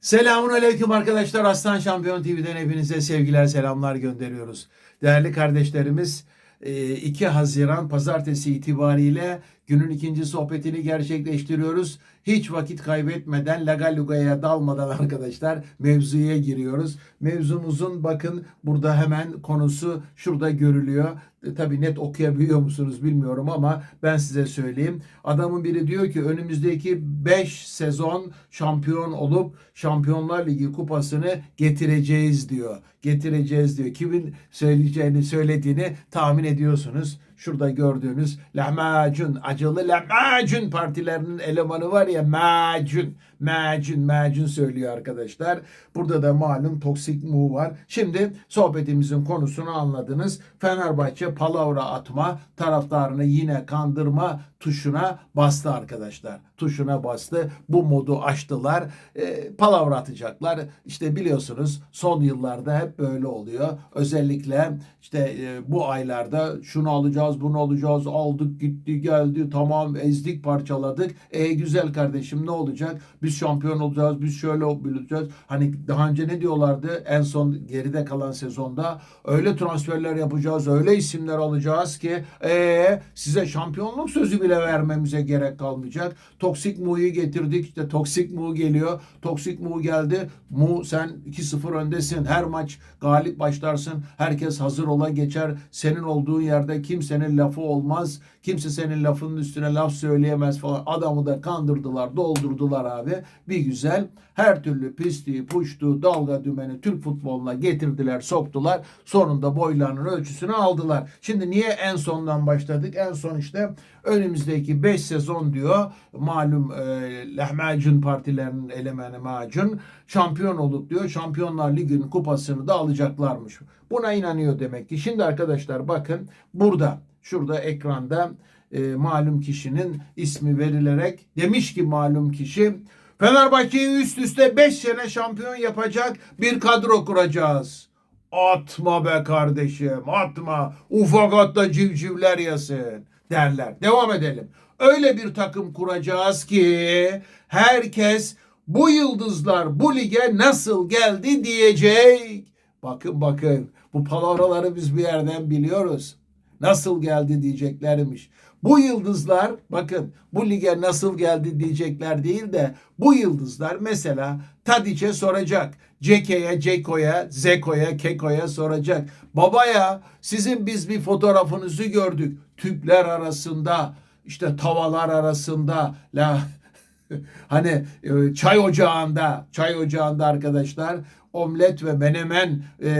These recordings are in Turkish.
Selamun Aleyküm arkadaşlar. Aslan Şampiyon TV'den hepinize sevgiler, selamlar gönderiyoruz. Değerli kardeşlerimiz e, 2 Haziran Pazartesi itibariyle günün ikinci sohbetini gerçekleştiriyoruz. Hiç vakit kaybetmeden Laga Luga'ya dalmadan arkadaşlar mevzuya giriyoruz. Mevzumuzun bakın burada hemen konusu şurada görülüyor. E, tabii net okuyabiliyor musunuz bilmiyorum ama ben size söyleyeyim. Adamın biri diyor ki önümüzdeki 5 sezon şampiyon olup Şampiyonlar Ligi kupasını getireceğiz diyor. Getireceğiz diyor. Kimin söyleyeceğini söylediğini tahmin ediyorsunuz. Şurada gördüğünüz lahmacun, acılı lahmacun partilerinin elemanı var ya macun, macun, macun söylüyor arkadaşlar. Burada da malum toksik mu var. Şimdi sohbetimizin konusunu anladınız. Fenerbahçe palavra atma, taraftarını yine kandırma tuşuna bastı arkadaşlar. Tuşuna bastı. Bu modu açtılar. E, palavra atacaklar. İşte biliyorsunuz son yıllarda hep böyle oluyor. Özellikle işte e, bu aylarda şunu alacağız, bunu alacağız. Aldık, gitti, geldi. Tamam ezdik, parçaladık. E güzel kardeşim ne olacak? Biz şampiyon olacağız. Biz şöyle olacağız. Hani daha önce ne diyorlardı? En son geride kalan sezonda öyle transferler yapacağız, öyle isimler alacağız ki e size şampiyonluk sözü bile vermemize gerek kalmayacak. Toksik Mu'yu getirdik. İşte Toksik Mu geliyor. Toksik Mu geldi. Mu sen 2-0 öndesin. Her maç galip başlarsın. Herkes hazır ola geçer. Senin olduğun yerde kimsenin lafı olmaz. Kimse senin lafının üstüne laf söyleyemez falan. Adamı da kandırdılar, doldurdular abi. Bir güzel her türlü pisliği, puştuğu, dalga dümeni Türk futboluna getirdiler, soktular. Sonunda boylarının ölçüsünü aldılar. Şimdi niye en sondan başladık? En son işte önümüzdeki 5 sezon diyor. Malum e, lahmacun partilerinin elemanı macun şampiyon olup diyor. Şampiyonlar Ligi'nin kupasını da alacaklarmış. Buna inanıyor demek ki. Şimdi arkadaşlar bakın burada şurada ekranda e, malum kişinin ismi verilerek demiş ki malum kişi Fenerbahçe'yi üst üste 5 sene şampiyon yapacak bir kadro kuracağız. Atma be kardeşim atma. Ufak atla civcivler yasın derler. Devam edelim. Öyle bir takım kuracağız ki herkes bu yıldızlar bu lige nasıl geldi diyecek. Bakın bakın bu palavraları biz bir yerden biliyoruz. Nasıl geldi diyeceklermiş. Bu yıldızlar bakın bu lige nasıl geldi diyecekler değil de bu yıldızlar mesela Tadiç'e soracak. Ceke'ye, Ceko'ya, Zeko'ya, Keko'ya soracak. Babaya sizin biz bir fotoğrafınızı gördük. Tüpler arasında işte tavalar arasında la hani e, çay ocağında çay ocağında arkadaşlar omlet ve menemen e,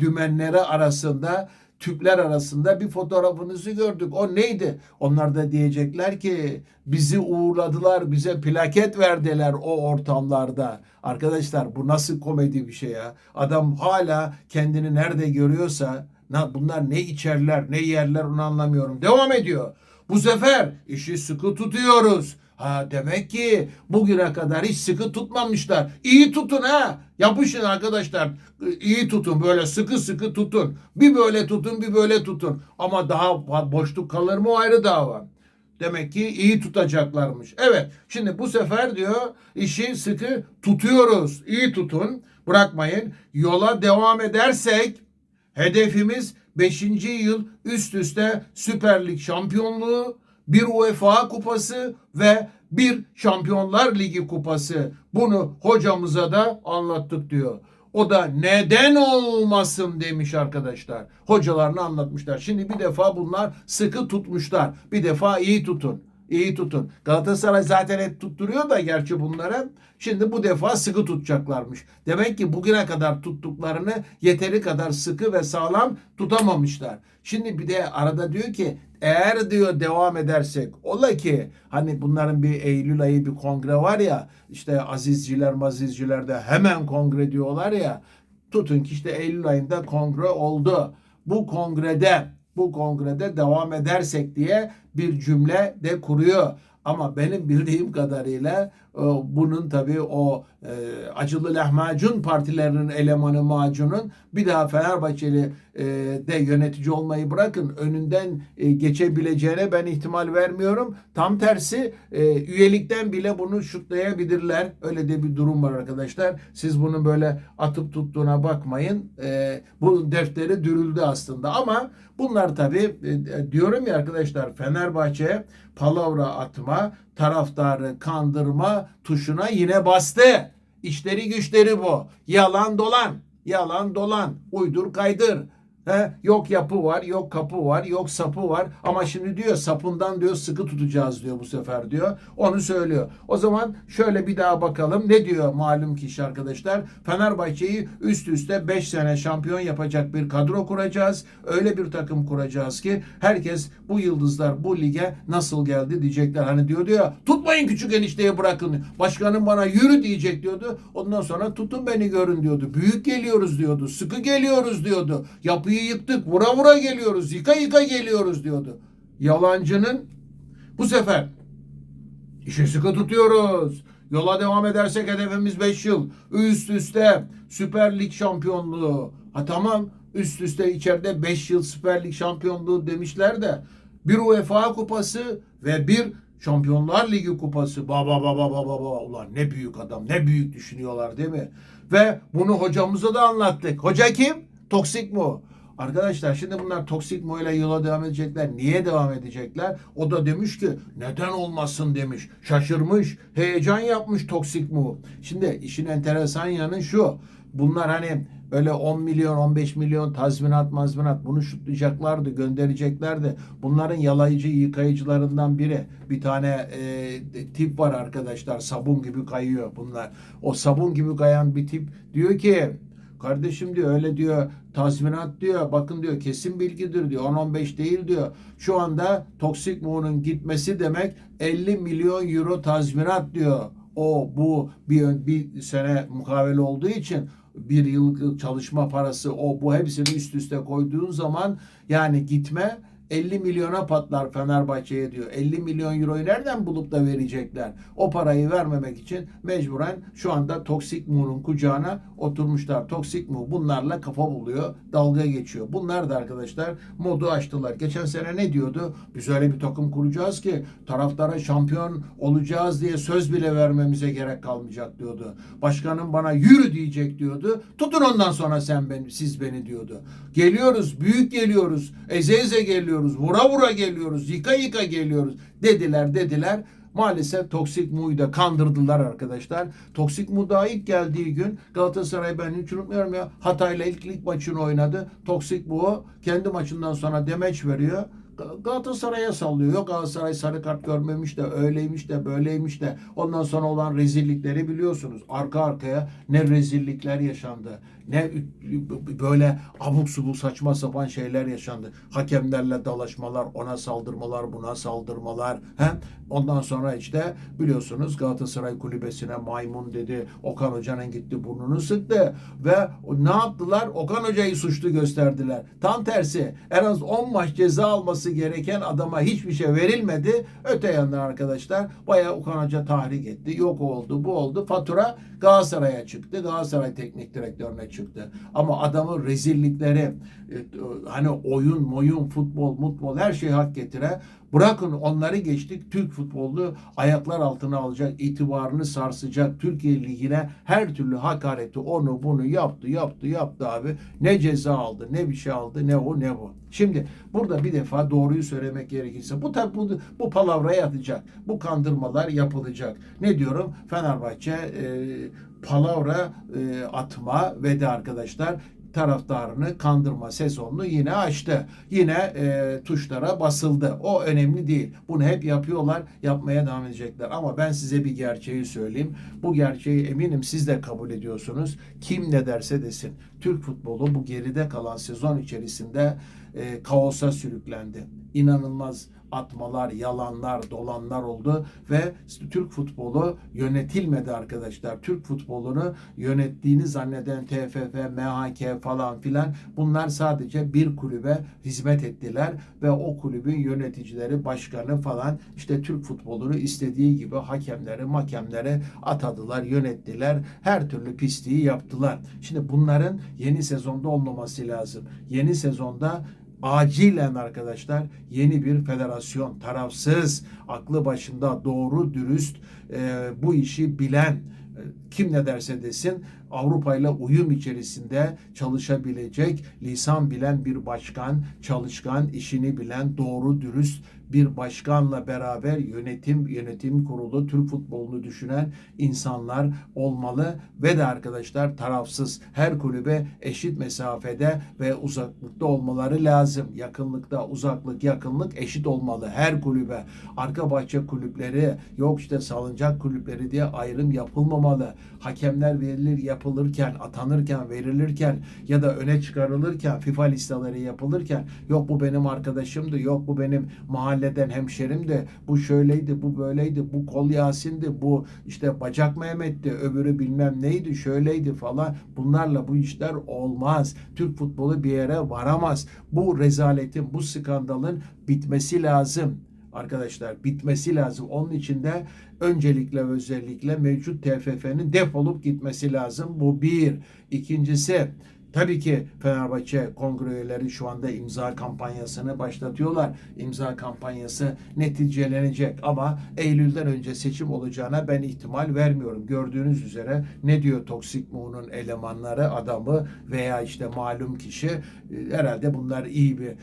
dümenleri arasında tüpler arasında bir fotoğrafınızı gördük. O neydi? Onlar da diyecekler ki bizi uğurladılar, bize plaket verdiler o ortamlarda. Arkadaşlar bu nasıl komedi bir şey ya? Adam hala kendini nerede görüyorsa bunlar ne içerler, ne yerler onu anlamıyorum. Devam ediyor. Bu sefer işi sıkı tutuyoruz. Ha demek ki bugüne kadar hiç sıkı tutmamışlar. İyi tutun ha. Yapışın arkadaşlar. İyi tutun böyle sıkı sıkı tutun. Bir böyle tutun bir böyle tutun. Ama daha boşluk kalır mı o ayrı dava. Demek ki iyi tutacaklarmış. Evet şimdi bu sefer diyor işi sıkı tutuyoruz. İyi tutun bırakmayın. Yola devam edersek hedefimiz 5. yıl üst üste Süper Lig şampiyonluğu, bir UEFA kupası ve bir Şampiyonlar Ligi kupası. Bunu hocamıza da anlattık diyor. O da neden olmasın demiş arkadaşlar. Hocalarını anlatmışlar. Şimdi bir defa bunlar sıkı tutmuşlar. Bir defa iyi tutun. İyi tutun. Galatasaray zaten hep tutturuyor da gerçi bunları. Şimdi bu defa sıkı tutacaklarmış. Demek ki bugüne kadar tuttuklarını yeteri kadar sıkı ve sağlam tutamamışlar. Şimdi bir de arada diyor ki eğer diyor devam edersek ola ki hani bunların bir Eylül ayı bir kongre var ya işte azizciler mazizciler de hemen kongre diyorlar ya tutun ki işte Eylül ayında kongre oldu. Bu kongrede bu kongrede devam edersek diye bir cümle de kuruyor. Ama benim bildiğim kadarıyla bunun tabii o e, acılı lahmacun partilerinin elemanı macunun bir daha Fenerbahçeli e, de yönetici olmayı bırakın önünden e, geçebileceğine ben ihtimal vermiyorum. Tam tersi üyelikten bile bunu şutlayabilirler. Öyle de bir durum var arkadaşlar. Siz bunu böyle atıp tuttuğuna bakmayın. Bu defteri dürüldü aslında ama bunlar tabii diyorum ya arkadaşlar Fenerbahçe palavra atma, taraftarı kandırma tuşuna yine bastı. İşleri güçleri bu. Yalan dolan. Yalan dolan. Uydur kaydır. He, yok yapı var, yok kapı var, yok sapı var. Ama şimdi diyor sapından diyor sıkı tutacağız diyor bu sefer diyor. Onu söylüyor. O zaman şöyle bir daha bakalım. Ne diyor malum kişi arkadaşlar? Fenerbahçe'yi üst üste 5 sene şampiyon yapacak bir kadro kuracağız. Öyle bir takım kuracağız ki herkes bu yıldızlar bu lige nasıl geldi diyecekler. Hani diyor diyor tutmayın küçük enişteyi bırakın. Başkanım bana yürü diyecek diyordu. Ondan sonra tutun beni görün diyordu. Büyük geliyoruz diyordu. Sıkı geliyoruz diyordu. Yapıyı yıktık. Vura vura geliyoruz. Yıka yıka geliyoruz diyordu. Yalancının bu sefer işi sıkı tutuyoruz. Yola devam edersek hedefimiz 5 yıl. Üst üste Süper Lig şampiyonluğu. Ha tamam üst üste içeride 5 yıl Süper Lig şampiyonluğu demişler de bir UEFA kupası ve bir Şampiyonlar Ligi kupası. Baba baba baba baba. Ulan ne büyük adam. Ne büyük düşünüyorlar değil mi? Ve bunu hocamıza da anlattık. Hoca kim? Toksik mu? Arkadaşlar şimdi bunlar toksik ile yola devam edecekler. Niye devam edecekler? O da demiş ki neden olmasın demiş. Şaşırmış. Heyecan yapmış toksik mu. Şimdi işin enteresan yanı şu. Bunlar hani öyle 10 milyon 15 milyon tazminat mazminat bunu şutlayacaklardı göndereceklerdi. Bunların yalayıcı yıkayıcılarından biri. Bir tane e, tip var arkadaşlar sabun gibi kayıyor bunlar. O sabun gibi kayan bir tip diyor ki Kardeşim diyor öyle diyor tazminat diyor bakın diyor kesin bilgidir diyor 10-15 değil diyor. Şu anda Toksik Mu'nun gitmesi demek 50 milyon euro tazminat diyor. O bu bir, bir sene mukavele olduğu için bir yıllık çalışma parası o bu hepsini üst üste koyduğun zaman yani gitme 50 milyona patlar Fenerbahçe'ye diyor. 50 milyon euroyu nereden bulup da verecekler? O parayı vermemek için mecburen şu anda Toksik Mu'nun kucağına oturmuşlar. Toksik Mu bunlarla kafa buluyor, dalga geçiyor. Bunlar da arkadaşlar modu açtılar. Geçen sene ne diyordu? Biz öyle bir takım kuracağız ki taraftara şampiyon olacağız diye söz bile vermemize gerek kalmayacak diyordu. Başkanım bana yürü diyecek diyordu. Tutun ondan sonra sen beni, siz beni diyordu. Geliyoruz, büyük geliyoruz, eze eze geliyoruz, vura vura geliyoruz, yıka yıka geliyoruz dediler dediler. Maalesef Toksik Mu'yu da kandırdılar arkadaşlar. Toksik Mu daha ilk geldiği gün Galatasaray ben hiç unutmuyorum ya Hatay'la ilk lig maçını oynadı. Toksik Mu kendi maçından sonra demeç veriyor. Galatasaray'a sallıyor. Yok Galatasaray sarı kart görmemiş de öyleymiş de böyleymiş de ondan sonra olan rezillikleri biliyorsunuz. Arka arkaya ne rezillikler yaşandı. Ne böyle abuk subuk saçma sapan şeyler yaşandı. Hakemlerle dalaşmalar, ona saldırmalar, buna saldırmalar. He? Ondan sonra işte biliyorsunuz Galatasaray kulübesine maymun dedi. Okan Hoca'nın gitti burnunu sıktı. Ve ne yaptılar? Okan Hoca'yı suçlu gösterdiler. Tam tersi. En az 10 maç ceza alması gereken adama hiçbir şey verilmedi. Öte yandan arkadaşlar bayağı Okan Hoca tahrik etti. Yok oldu, bu oldu. Fatura Galatasaray'a çıktı. Galatasaray teknik direktörüne çıktı. Ama adamın rezillikleri hani oyun, moyun, futbol, mutbol her şey hak getire. Bırakın onları geçtik. Türk futbolu ayaklar altına alacak, itibarını sarsacak. Türkiye Ligi'ne her türlü hakareti onu bunu yaptı, yaptı, yaptı abi. Ne ceza aldı, ne bir şey aldı, ne o ne bu. Şimdi burada bir defa doğruyu söylemek gerekirse bu tabi bu, bu palavraya atacak. Bu kandırmalar yapılacak. Ne diyorum? Fenerbahçe e, palavra e, atma ve de arkadaşlar taraftarını kandırma sezonunu yine açtı. Yine e, tuşlara basıldı. O önemli değil. Bunu hep yapıyorlar. Yapmaya devam edecekler. Ama ben size bir gerçeği söyleyeyim. Bu gerçeği eminim siz de kabul ediyorsunuz. Kim ne derse desin. Türk futbolu bu geride kalan sezon içerisinde e, kaosa sürüklendi. İnanılmaz atmalar, yalanlar, dolanlar oldu ve Türk futbolu yönetilmedi arkadaşlar. Türk futbolunu yönettiğini zanneden TFF, MHK falan filan bunlar sadece bir kulübe hizmet ettiler ve o kulübün yöneticileri, başkanı falan işte Türk futbolunu istediği gibi hakemleri, makemleri atadılar, yönettiler. Her türlü pisliği yaptılar. Şimdi bunların yeni sezonda olmaması lazım. Yeni sezonda acilen arkadaşlar yeni bir federasyon tarafsız aklı başında doğru dürüst e, bu işi bilen e, kim ne derse desin Avrupa ile uyum içerisinde çalışabilecek lisan bilen bir başkan, çalışkan, işini bilen, doğru dürüst bir başkanla beraber yönetim yönetim kurulu Türk futbolunu düşünen insanlar olmalı ve de arkadaşlar tarafsız her kulübe eşit mesafede ve uzaklıkta olmaları lazım. Yakınlıkta, uzaklık, yakınlık eşit olmalı her kulübe. Arka bahçe kulüpleri, yok işte salıncak kulüpleri diye ayrım yapılmamalı. Hakemler verilir yapılırken, atanırken, verilirken ya da öne çıkarılırken, FIFA listeleri yapılırken yok bu benim arkadaşımdı, yok bu benim mahalleden hemşerimdi, bu şöyleydi, bu böyleydi, bu kol Yasin'di, bu işte bacak Mehmet'ti, öbürü bilmem neydi, şöyleydi falan. Bunlarla bu işler olmaz. Türk futbolu bir yere varamaz. Bu rezaletin, bu skandalın bitmesi lazım arkadaşlar bitmesi lazım. Onun için de öncelikle özellikle mevcut TFF'nin defolup gitmesi lazım. Bu bir. İkincisi Tabii ki Fenerbahçe kongre üyeleri şu anda imza kampanyasını başlatıyorlar. İmza kampanyası neticelenecek ama Eylül'den önce seçim olacağına ben ihtimal vermiyorum. Gördüğünüz üzere ne diyor Toksik Mu'nun elemanları, adamı veya işte malum kişi e, herhalde bunlar iyi bir e,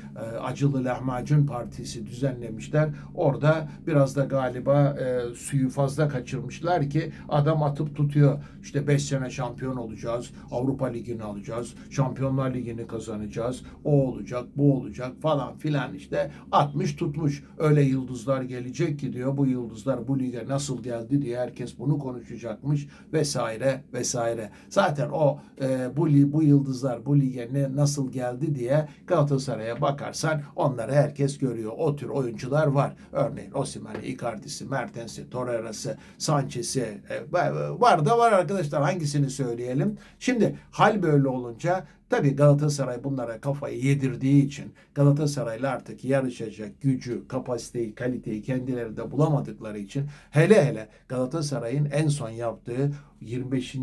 acılı lahmacun partisi düzenlemişler. Orada biraz da galiba e, suyu fazla kaçırmışlar ki adam atıp tutuyor. İşte 5 sene şampiyon olacağız. Avrupa Ligi'ni alacağız. Şampiyonlar Ligi'ni kazanacağız. O olacak, bu olacak falan filan işte 60 tutmuş. Öyle yıldızlar gelecek ki diyor. Bu yıldızlar bu lige nasıl geldi diye herkes bunu konuşacakmış vesaire vesaire. Zaten o e, bu bu yıldızlar bu lige ne nasıl geldi diye Galatasaray'a bakarsan onları herkes görüyor. O tür oyuncular var. Örneğin Osimhen'i, Icardi'si, Mertens'i, Torreira'sı, Sanchez'i e, var da var arkadaşlar. Hangisini söyleyelim? Şimdi hal böyle olunca terra Tabii Galatasaray bunlara kafayı yedirdiği için Galatasaray'la artık yarışacak gücü, kapasiteyi, kaliteyi kendilerinde bulamadıkları için hele hele Galatasaray'ın en son yaptığı 25.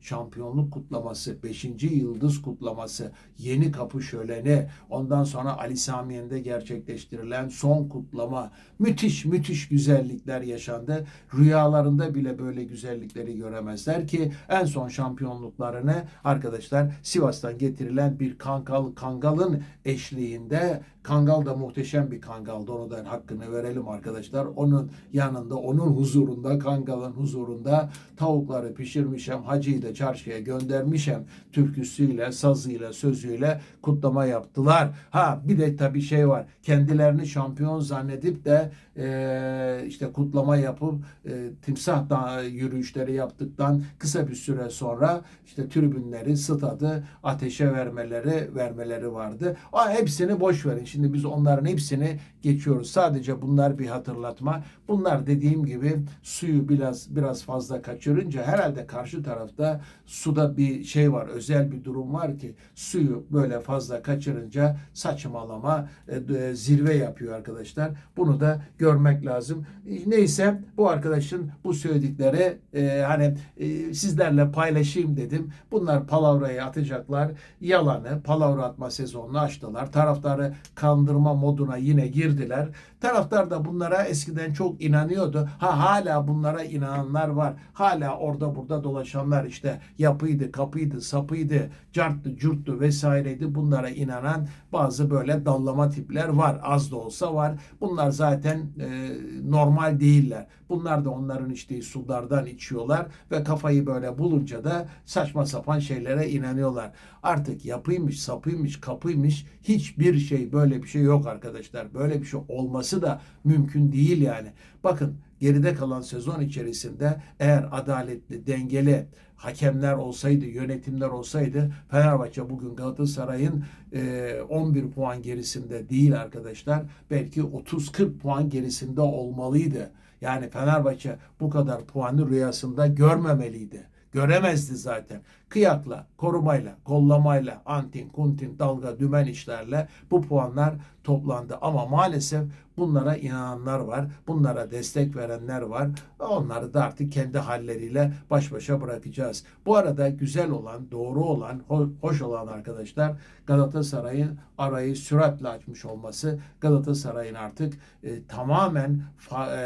şampiyonluk kutlaması, 5. yıldız kutlaması, yeni kapı şöleni, ondan sonra Ali Samiyen'de gerçekleştirilen son kutlama, müthiş müthiş güzellikler yaşandı. Rüyalarında bile böyle güzellikleri göremezler ki en son şampiyonluklarını arkadaşlar Sivas'tan getirilen bir kangal kangalın eşliğinde Kangal da muhteşem bir kangaldı. Onu da hakkını verelim arkadaşlar. Onun yanında, onun huzurunda, kangalın huzurunda tavukları pişirmişem, hacıyı da çarşıya göndermişem. Türküsüyle, sazıyla, sözüyle kutlama yaptılar. Ha bir de tabii şey var. Kendilerini şampiyon zannedip de e, işte kutlama yapıp e, timsah da yürüyüşleri yaptıktan kısa bir süre sonra işte tribünleri, stadı ateşe vermeleri vermeleri vardı. O hepsini boş verin. Şimdi biz onların hepsini geçiyoruz. Sadece bunlar bir hatırlatma. Bunlar dediğim gibi suyu biraz biraz fazla kaçırınca herhalde karşı tarafta suda bir şey var. Özel bir durum var ki suyu böyle fazla kaçırınca saçmalama e, zirve yapıyor arkadaşlar. Bunu da görmek lazım. Neyse bu arkadaşın bu söyledikleri e, hani e, sizlerle paylaşayım dedim. Bunlar palavrayı atacaklar. Yalanı palavra atma sezonunu açtılar. Taraftarı kandırma moduna yine girdiler. Taraftar da bunlara eskiden çok inanıyordu. Ha hala bunlara inananlar var. Hala orada burada dolaşanlar işte yapıydı, kapıydı, sapıydı, carttı, curttu vesaireydi. Bunlara inanan bazı böyle dallama tipler var. Az da olsa var. Bunlar zaten e, normal değiller. Bunlar da onların içtiği sulardan içiyorlar ve kafayı böyle bulunca da saçma sapan şeylere inanıyorlar. Artık yapıymış, sapıymış, kapıymış hiçbir şey böyle bir şey yok arkadaşlar. Böyle bir şey olması da mümkün değil yani. Bakın geride kalan sezon içerisinde eğer adaletli, dengeli hakemler olsaydı, yönetimler olsaydı Fenerbahçe bugün Galatasaray'ın e, 11 puan gerisinde değil arkadaşlar. Belki 30-40 puan gerisinde olmalıydı. Yani Fenerbahçe bu kadar puanı rüyasında görmemeliydi. Göremezdi zaten. Kıyakla, korumayla, kollamayla, antin, kuntin, dalga, dümen işlerle bu puanlar toplandı. Ama maalesef bunlara inananlar var. Bunlara destek verenler var. Onları da artık kendi halleriyle baş başa bırakacağız. Bu arada güzel olan, doğru olan, ho- hoş olan arkadaşlar Galatasaray'ın arayı süratle açmış olması. Galatasaray'ın artık e, tamamen fa-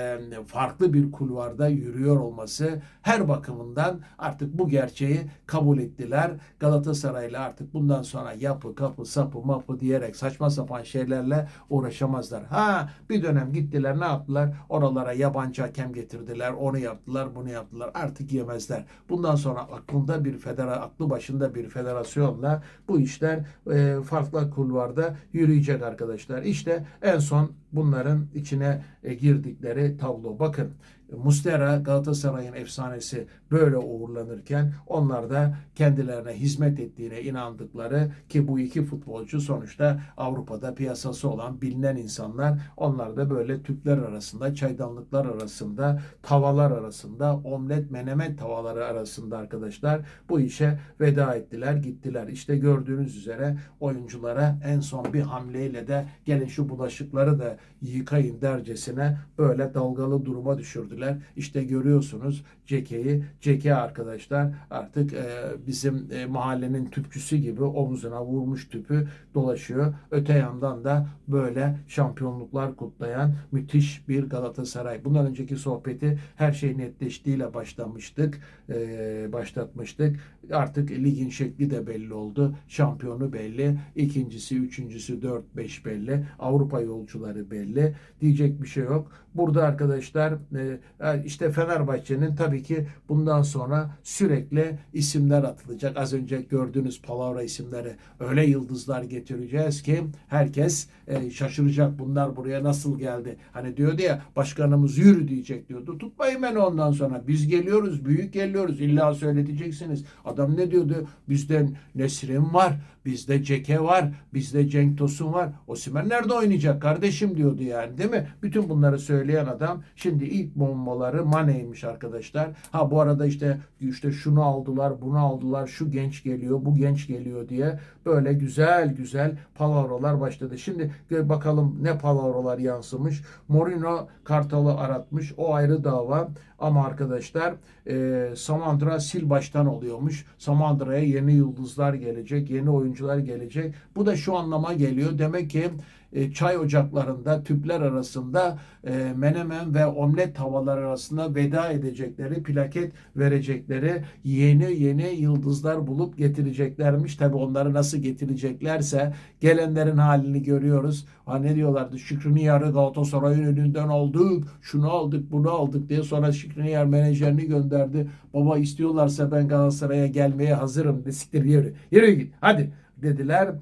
e, farklı bir kulvarda yürüyor olması her bakımından artık bu gerçeği kabul ettiler. Galatasaray'la artık bundan sonra yapı, kapı, sapı, mapı diyerek saçma sapan şeylerle uğraşamazlar. Ha bir dönem gittiler ne yaptılar? Oralara yabancı hakem getirdiler. Onu yaptılar, bunu yaptılar. Artık yemezler. Bundan sonra aklında bir federa, aklı başında bir federasyonla bu işler e, farklı kulvarda yürüyecek arkadaşlar. İşte en son bunların içine e, girdikleri tablo. Bakın Mustera Galatasaray'ın efsanesi böyle uğurlanırken onlar da kendilerine hizmet ettiğine inandıkları ki bu iki futbolcu sonuçta Avrupa'da piyasası olan bilinen insanlar onlar da böyle tüpler arasında çaydanlıklar arasında tavalar arasında omlet menemen tavaları arasında arkadaşlar bu işe veda ettiler gittiler. İşte gördüğünüz üzere oyunculara en son bir hamleyle de gelin şu bulaşıkları da yıkayın dercesine böyle dalgalı duruma düşürdüler. İşte görüyorsunuz Ceke'yi. Ceke arkadaşlar artık e, bizim e, mahallenin tüpçüsü gibi omuzuna vurmuş tüpü dolaşıyor. Öte yandan da böyle şampiyonluklar kutlayan müthiş bir Galatasaray. Bundan önceki sohbeti her şey netleştiğiyle başlamıştık. E, başlatmıştık. Artık ligin şekli de belli oldu. Şampiyonu belli. İkincisi, üçüncüsü, dört, beş belli. Avrupa yolcuları belli. Diyecek bir şey yok. Burada arkadaşlar e, işte Fenerbahçe'nin tabii ki bundan sonra sürekli isimler atılacak. Az önce gördüğünüz palavra isimleri öyle yıldızlar getireceğiz ki herkes e, şaşıracak. Bunlar buraya nasıl geldi? Hani diyordu ya başkanımız yürü diyecek diyordu. Tutmayın beni ondan sonra. Biz geliyoruz, büyük geliyoruz. İlla söyleteceksiniz. Adam ne diyordu? Bizde Nesrin var, bizde Ceke var, bizde Cenk Tosun var. Osimhen nerede oynayacak kardeşim diyordu yani değil mi? Bütün bunları söyleyen adam şimdi ilk bombaları Mane'ymiş arkadaşlar. Ha bu arada işte işte şunu aldılar, bunu aldılar, şu genç geliyor, bu genç geliyor diye böyle güzel güzel palavralar başladı. Şimdi bakalım ne palavralar yansımış. Mourinho Kartal'ı aratmış. O ayrı dava. Ama arkadaşlar e, Samandra sil baştan oluyormuş. Samandıra'ya yeni yıldızlar gelecek, yeni oyuncular gelecek. Bu da şu anlama geliyor. Demek ki e, çay ocaklarında, tüpler arasında e, menemen ve omlet tavalar arasında veda edecekleri, plaket verecekleri yeni yeni yıldızlar bulup getireceklermiş. Tabi onları nasıl getireceklerse gelenlerin halini görüyoruz. Ha ne diyorlardı? Şükrü Niyar'ı Galatasaray'ın önünden aldık, şunu aldık, bunu aldık diye sonra Şükrü Niyar menajerini gönderdi. Baba istiyorlarsa ben Galatasaray'a gelmeye hazırım. Siktir yürü. Yürü git. Hadi dediler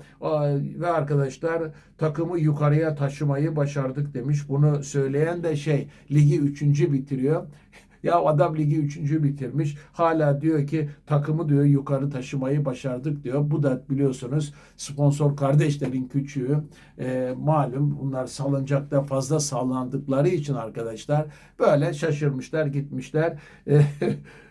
ve arkadaşlar takımı yukarıya taşımayı başardık demiş. Bunu söyleyen de şey ligi üçüncü bitiriyor. Ya adam ligi üçüncü bitirmiş. Hala diyor ki takımı diyor yukarı taşımayı başardık diyor. Bu da biliyorsunuz sponsor kardeşlerin küçüğü. E, malum bunlar salıncakta fazla sallandıkları için arkadaşlar böyle şaşırmışlar gitmişler. E,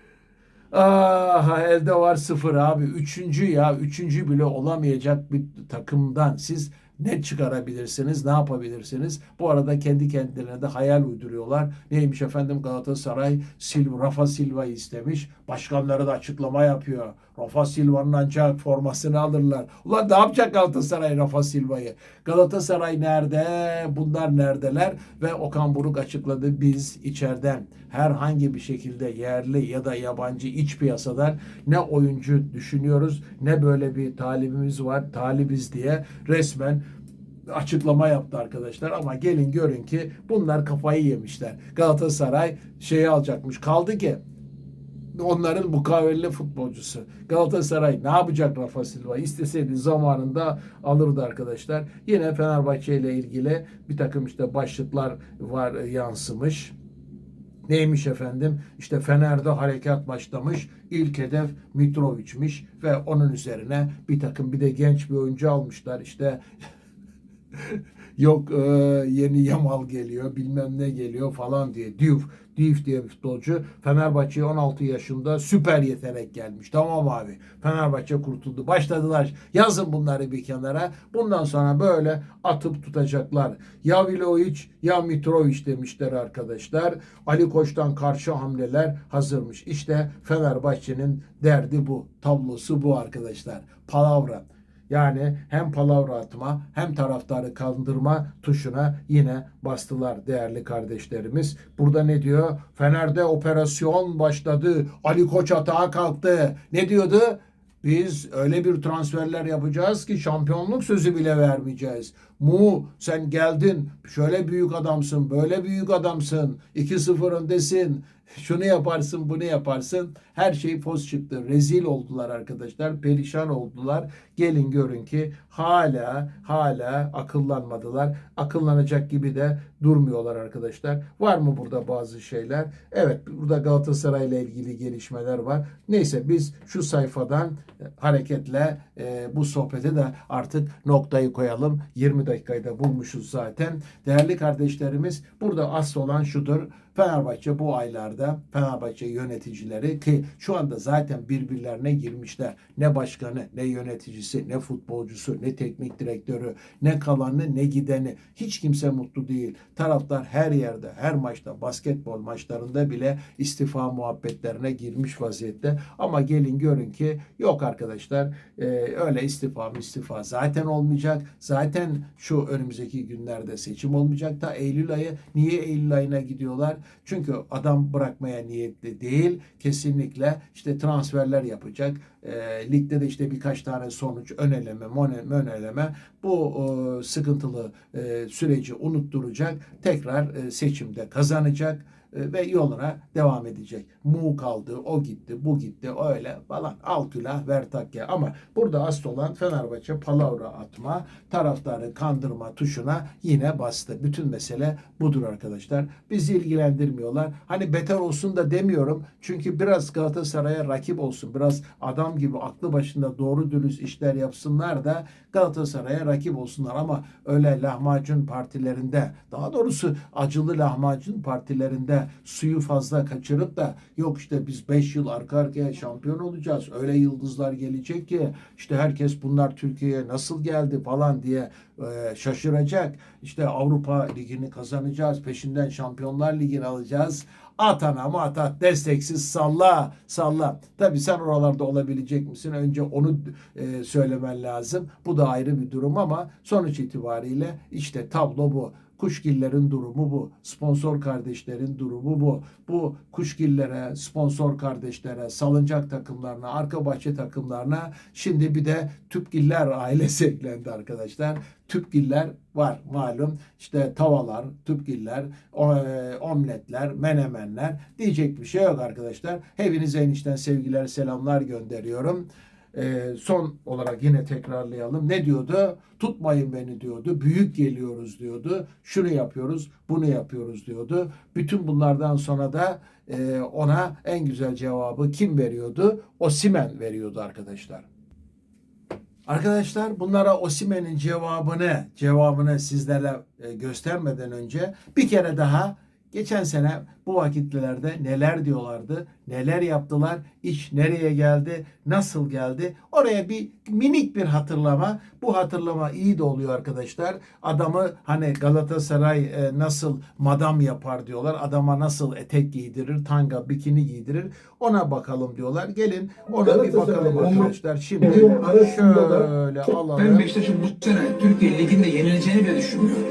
Ah elde var sıfır abi. Üçüncü ya. Üçüncü bile olamayacak bir takımdan siz ne çıkarabilirsiniz, ne yapabilirsiniz? Bu arada kendi kendilerine de hayal uyduruyorlar. Neymiş efendim Galatasaray Silva, Rafa Silva'yı istemiş. Başkanları da açıklama yapıyor. Rafa Silva'nın ancak formasını alırlar. Ulan ne yapacak Galatasaray Rafa Silva'yı? Galatasaray nerede? Bunlar neredeler? Ve Okan Buruk açıkladı. Biz içeriden herhangi bir şekilde yerli ya da yabancı iç piyasadan ne oyuncu düşünüyoruz ne böyle bir talibimiz var talibiz diye resmen açıklama yaptı arkadaşlar ama gelin görün ki bunlar kafayı yemişler. Galatasaray şeyi alacakmış. Kaldı ki onların mukavelli futbolcusu. Galatasaray ne yapacak Rafa Silva? İsteseydi zamanında alırdı arkadaşlar. Yine Fenerbahçe ile ilgili bir takım işte başlıklar var yansımış. Neymiş efendim? İşte Fener'de harekat başlamış. İlk hedef Mitrovic'miş ve onun üzerine bir takım bir de genç bir oyuncu almışlar. İşte yok e, yeni Yamal geliyor bilmem ne geliyor falan diye. Diouf, Diouf diye bir futbolcu Fenerbahçe'ye 16 yaşında süper yetenek gelmiş. Tamam abi. Fenerbahçe kurtuldu. Başladılar. Yazın bunları bir kenara. Bundan sonra böyle atıp tutacaklar. Ya Vlahovic ya Mitrovic demişler arkadaşlar. Ali Koç'tan karşı hamleler hazırmış. İşte Fenerbahçe'nin derdi bu. Tablosu bu arkadaşlar. Palavra. Yani hem palavra atma hem taraftarı kandırma tuşuna yine bastılar değerli kardeşlerimiz. Burada ne diyor? Fener'de operasyon başladı. Ali Koç atağa kalktı. Ne diyordu? Biz öyle bir transferler yapacağız ki şampiyonluk sözü bile vermeyeceğiz. Mu sen geldin şöyle büyük adamsın böyle büyük adamsın 2-0 öndesin şunu yaparsın bunu yaparsın. Her şey poz çıktı. Rezil oldular arkadaşlar perişan oldular. Gelin görün ki hala hala akıllanmadılar. Akıllanacak gibi de durmuyorlar arkadaşlar. Var mı burada bazı şeyler? Evet burada Galatasaray ile ilgili gelişmeler var. Neyse biz şu sayfadan e, hareketle e, bu sohbete de artık noktayı koyalım. 20 dakikayı da bulmuşuz zaten. Değerli kardeşlerimiz burada asıl olan şudur Fenerbahçe bu aylarda Fenerbahçe yöneticileri ki şu anda zaten birbirlerine girmişler. Ne başkanı, ne yöneticisi, ne futbolcusu, ne teknik direktörü, ne kalanı, ne gideni. Hiç kimse mutlu değil. Taraftar her yerde, her maçta, basketbol maçlarında bile istifa muhabbetlerine girmiş vaziyette. Ama gelin görün ki yok arkadaşlar e, öyle istifa istifa zaten olmayacak. Zaten şu önümüzdeki günlerde seçim olmayacak da Eylül ayı. Niye Eylül ayına gidiyorlar? Çünkü adam bırakmaya niyetli değil. Kesinlikle işte transferler yapacak. E, ligde de işte birkaç tane sonuç öneleme, öneleme bu e, sıkıntılı e, süreci unutturacak. Tekrar e, seçimde kazanacak ve yoluna devam edecek. Mu kaldı, o gitti, bu gitti, öyle falan. Al külah, ver takke. Ama burada asıl olan Fenerbahçe palavra atma, taraftarı kandırma tuşuna yine bastı. Bütün mesele budur arkadaşlar. Bizi ilgilendirmiyorlar. Hani beter olsun da demiyorum. Çünkü biraz Galatasaray'a rakip olsun. Biraz adam gibi aklı başında doğru dürüst işler yapsınlar da Galatasaray'a rakip olsunlar. Ama öyle lahmacun partilerinde, daha doğrusu acılı lahmacun partilerinde suyu fazla kaçırıp da yok işte biz 5 yıl arka arkaya şampiyon olacağız. Öyle yıldızlar gelecek ki işte herkes bunlar Türkiye'ye nasıl geldi falan diye e, şaşıracak. İşte Avrupa Ligi'ni kazanacağız. Peşinden Şampiyonlar Ligi'ni alacağız. At anamı at at desteksiz salla salla. Tabii sen oralarda olabilecek misin? Önce onu e, söylemen lazım. Bu da ayrı bir durum ama sonuç itibariyle işte tablo bu. Kuşgillerin durumu bu. Sponsor kardeşlerin durumu bu. Bu kuşgillere, sponsor kardeşlere, salıncak takımlarına, arka bahçe takımlarına şimdi bir de Tüpgiller ailesi eklendi arkadaşlar. Tüpgiller var malum. İşte tavalar, tüpgiller, e, omletler, menemenler diyecek bir şey yok arkadaşlar. Hepinize enişten sevgiler, selamlar gönderiyorum. Ee, son olarak yine tekrarlayalım. Ne diyordu? Tutmayın beni diyordu. Büyük geliyoruz diyordu. Şunu yapıyoruz, bunu yapıyoruz diyordu. Bütün bunlardan sonra da e, ona en güzel cevabı kim veriyordu? Osimen veriyordu arkadaşlar. Arkadaşlar bunlara Osimen'in cevabını cevabını sizlere e, göstermeden önce bir kere daha geçen sene bu vakitlerde neler diyorlardı, neler yaptılar, iş nereye geldi, nasıl geldi oraya bir minik bir hatırlama. Bu hatırlama iyi de oluyor arkadaşlar. Adamı hani Galatasaray e, nasıl madam yapar diyorlar. Adama nasıl etek giydirir, tanga, bikini giydirir. Ona bakalım diyorlar. Gelin ona bir bakalım arkadaşlar. Şimdi şöyle alalım. Ben Beşiktaş'ın bu sene Türkiye Ligi'nde yenileceğini bile düşünmüyorum.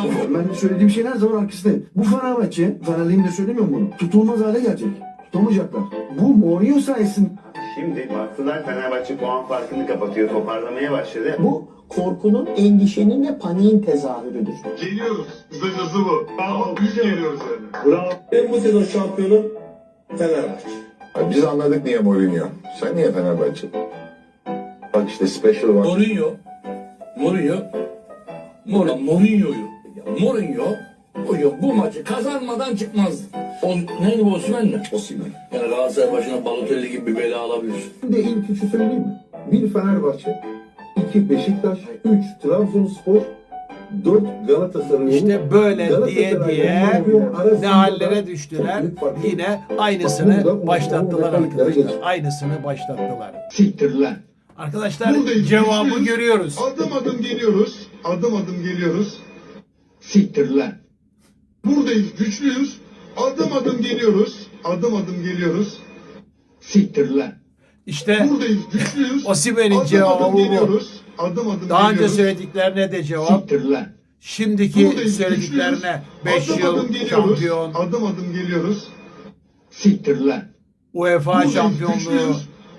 Ama Ben de söylediğim şeyin her zaman arkasındayım. Bu Fenerbahçe, Fenerliyim de söylemiyorum bunu. Tutulmaz hale gelecek. Tutamayacaklar. Bu Mourinho sayesinde. Şimdi baktılar Fenerbahçe puan farkını kapatıyor, toparlamaya başladı. Bu korkunun, endişenin ve paniğin tezahürüdür. Geliyoruz. Kısacası bu. Ama büyük geliyoruz yani. Bravo. Ben bu sezon şampiyonu Fenerbahçe. Biz anladık niye Mourinho. Sen niye Fenerbahçe? Bak işte special one. Mourinho, Mourinho, Mourinho, Mourinho'yu, Mourinho Hocam bu maçı kazanmadan çıkmaz. O, neydi bu Osman mı? Osman. Yani Galatasaray başına Balotelli gibi bir bela alabilir. Bir de ilk üçü söyleyeyim mi? Bir Fenerbahçe, iki Beşiktaş, üç Trabzonspor, dört Galatasaray. İşte böyle diye diye ne da hallere düştüler. Yine aynısını başlattılar arkadaşlar. Aynısını başlattılar. Siktir lan. Arkadaşlar Buradayız, cevabı güçlüyüz. görüyoruz. Adım adım geliyoruz. Adım adım geliyoruz. Siktir lan. Buradayız, güçlüyüz. Adım adım geliyoruz. Adım adım geliyoruz. Siktir lan. İşte Buradayız, güçlüyüz. Osimhen'in Adım cevabı adım bu. geliyoruz. Adım adım Daha önce geliyoruz. söylediklerine de cevap. Siktir lan. Şimdiki Buradayız, söylediklerine güçlüyüz. 5 Adım yıl adım geliyoruz. şampiyon, Adım adım geliyoruz. Siktir lan. UEFA Buradayız, şampiyonluğu, güçlüyüz.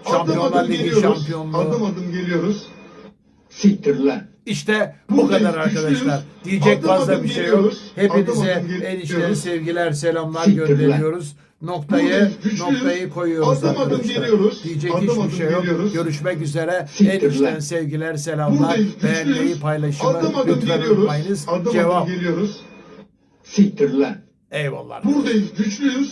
Adım Şampiyonlar adım Ligi geliyoruz. şampiyonluğu. Adım adım geliyoruz. Siktir lan. İşte bu kadar arkadaşlar. Diyecek fazla bir şey yok. Hepinize geliyoruz. sevgiler, selamlar gönderiyoruz. Noktayı noktayı koyuyoruz Adım adım arkadaşlar. geliyoruz. Diyecek hiçbir şey yok. Görüşmek üzere. Enişten sevgiler, selamlar. Beğenmeyi, paylaşımı Adım adım lütfen geliyoruz. unutmayınız. Cevap. Siktir lan. Eyvallah. Buradayız, güçlüyüz.